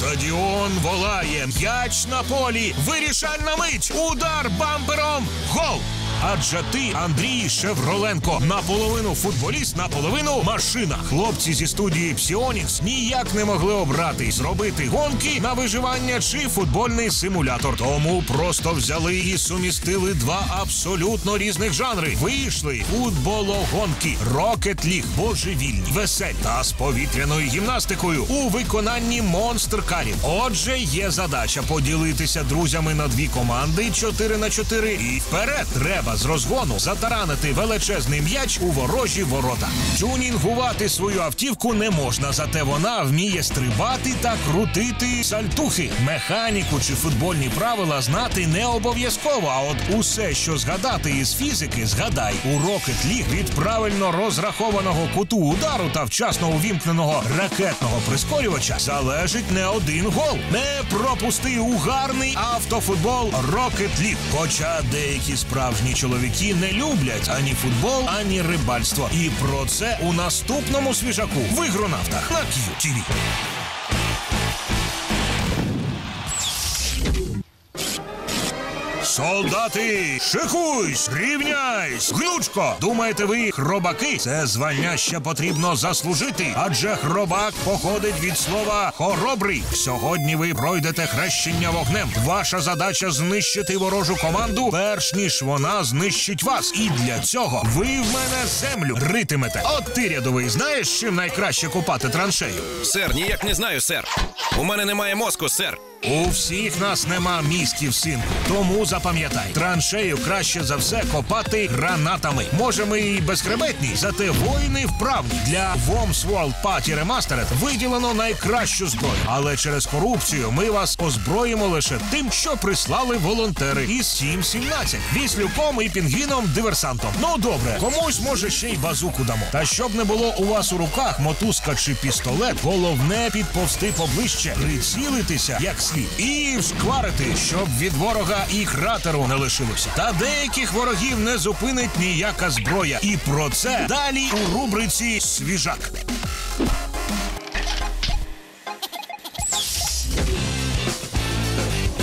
Стадіон волає, м'яч на полі, вирішальна мить, удар бампером, гол! Адже ти, Андрій Шевроленко, наполовину футболіст, наполовину машина. Хлопці зі студії Psionics ніяк не могли обрати зробити гонки на виживання чи футбольний симулятор. Тому просто взяли і сумістили два абсолютно різних жанри. Вийшли футбологонки, League, божевільні, веселі та з повітряною гімнастикою у виконанні монстр карів. Отже, є задача поділитися друзями на дві команди 4 на 4 і вперед треба з розгону затаранити величезний м'яч у ворожі ворота. Тюнінгувати свою автівку не можна, зате вона вміє стрибати та крутити сальтухи. Механіку чи футбольні правила знати не обов'язково. А от усе, що згадати із фізики, згадай у Rocket League від правильно розрахованого куту удару та вчасно увімкненого ракетного прискорювача залежить не один гол. Не пропусти у гарний автофутбол Rocket League. Хоча деякі справжні чоловіки не люблять ані футбол, ані рибальство. І про це у наступному свіжаку в ігронавтах на QTV. Солдати, шикуйсь, рівняйсь, гнучко. Думаєте ви, хробаки? Це звання ще потрібно заслужити, адже хробак походить від слова хоробрий. Сьогодні ви пройдете хрещення вогнем. Ваша задача знищити ворожу команду, перш ніж вона знищить вас. І для цього ви в мене землю ритимете. От ти рядовий, знаєш, чим найкраще купати траншею? Сер, ніяк не знаю, сер. У мене немає мозку, сер. У всіх нас нема мізків, синку. Тому запам'ятай, траншею краще за все копати гранатами. Може, ми і безхребетні, зате воїни вправні. Для Worms World Party Remastered виділено найкращу зброю. Але через корупцію ми вас озброїмо лише тим, що прислали волонтери із 7.17. Віслюком і пінгвіном диверсантом. Ну добре, комусь може ще й базуку дамо. Та щоб не було у вас у руках мотузка чи пістолет, головне підповсти поближче, прицілитися як слід і вшкварити, щоб від ворога і кратеру не лишилося. Та деяких ворогів не зупинить ніяка зброя. І про це далі у рубриці Свіжак.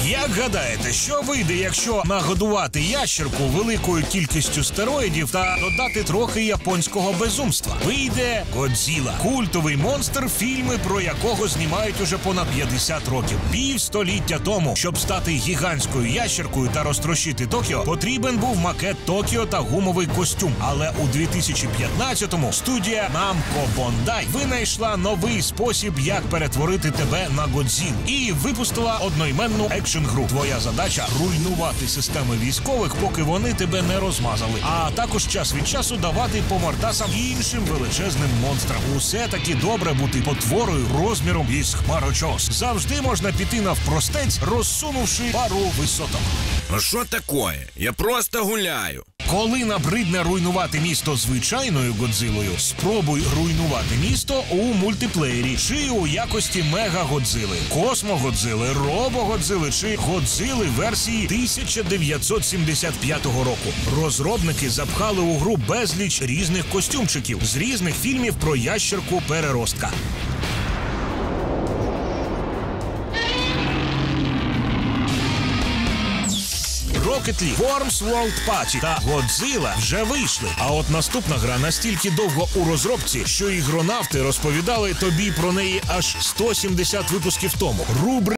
Як гадаєте, що вийде, якщо нагодувати ящерку великою кількістю стероїдів та додати трохи японського безумства? Вийде Годзіла, культовий монстр, фільми про якого знімають уже понад 50 років. Півстоліття тому, щоб стати гігантською ящеркою та розтрощити Токіо, потрібен був макет Токіо та гумовий костюм. Але у 2015-му студія Namco Bandai винайшла новий спосіб, як перетворити тебе на Годзілу, і випустила одноіменну екшн гру. Твоя задача руйнувати системи військових, поки вони тебе не розмазали. А також час від часу давати по мордасам іншим величезним монстрам. Усе таки добре бути потворою розміром із хмарочос. Завжди можна піти навпростець, розсунувши пару висоток. Що таке? Я просто гуляю. Коли набридне руйнувати місто звичайною Годзилою, спробуй руйнувати місто у мультиплеєрі чи у якості Мега Годзили, Космо Годзили, Робо Годзили чи Годзили версії 1975 року. Розробники запхали у гру безліч різних костюмчиків з різних фільмів про ящерку переростка. Rocket League, Worms World Party та Godzilla вже вийшли. А от наступна гра настільки довго у розробці, що ігронавти розповідали тобі про неї аж 170 випусків тому. Рубри